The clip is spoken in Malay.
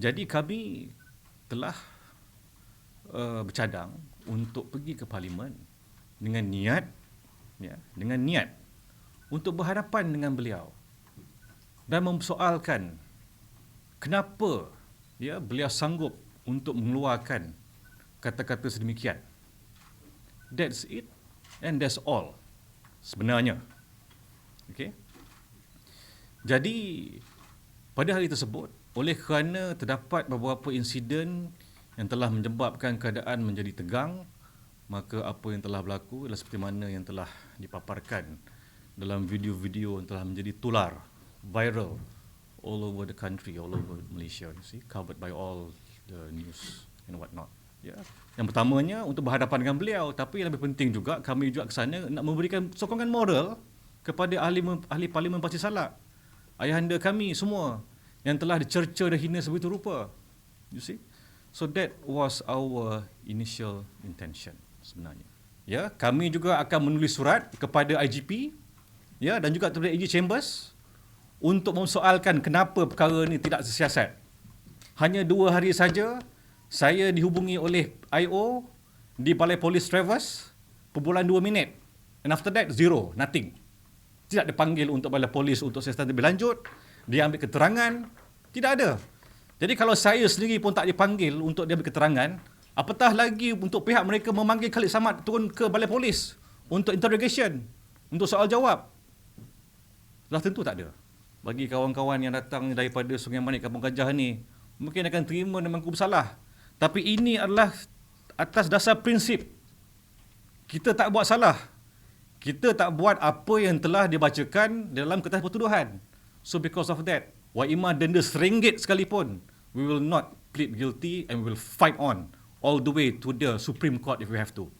Jadi kami telah uh, bercadang untuk pergi ke parlimen dengan niat ya, dengan niat untuk berhadapan dengan beliau dan mempersoalkan kenapa ya beliau sanggup untuk mengeluarkan kata-kata sedemikian. That's it and that's all sebenarnya. Okay? Jadi pada hari tersebut oleh kerana terdapat beberapa insiden yang telah menyebabkan keadaan menjadi tegang maka apa yang telah berlaku adalah seperti mana yang telah dipaparkan dalam video-video yang telah menjadi tular viral all over the country all over Malaysia. You see covered by all the news and what not ya. Yeah. yang pertamanya untuk berhadapan dengan beliau tapi yang lebih penting juga kami juga ke sana nak memberikan sokongan moral kepada ahli ahli parlimen Pasir Salak ayahanda kami semua yang telah dicerca dan hina sebegitu rupa. You see? So that was our initial intention sebenarnya. Ya, kami juga akan menulis surat kepada IGP ya dan juga kepada AG Chambers untuk memsoalkan kenapa perkara ini tidak sesiasat. Hanya dua hari saja saya dihubungi oleh IO di Balai Polis Travers perbulan dua minit. And after that, zero, nothing. Tidak dipanggil untuk Balai Polis untuk siasatan lebih lanjut dia ambil keterangan tidak ada. Jadi kalau saya sendiri pun tak dipanggil untuk dia ambil keterangan apatah lagi untuk pihak mereka memanggil Khalid Samad turun ke balai polis untuk interrogation untuk soal jawab? Sudah tentu tak ada. Bagi kawan-kawan yang datang daripada Sungai Manik Kampung Gajah ni mungkin akan terima dan mengaku bersalah. Tapi ini adalah atas dasar prinsip. Kita tak buat salah kita tak buat apa yang telah dibacakan dalam kertas pertuduhan So because of that, Waimah denda seringgit sekalipun, we will not plead guilty and we will fight on all the way to the Supreme Court if we have to.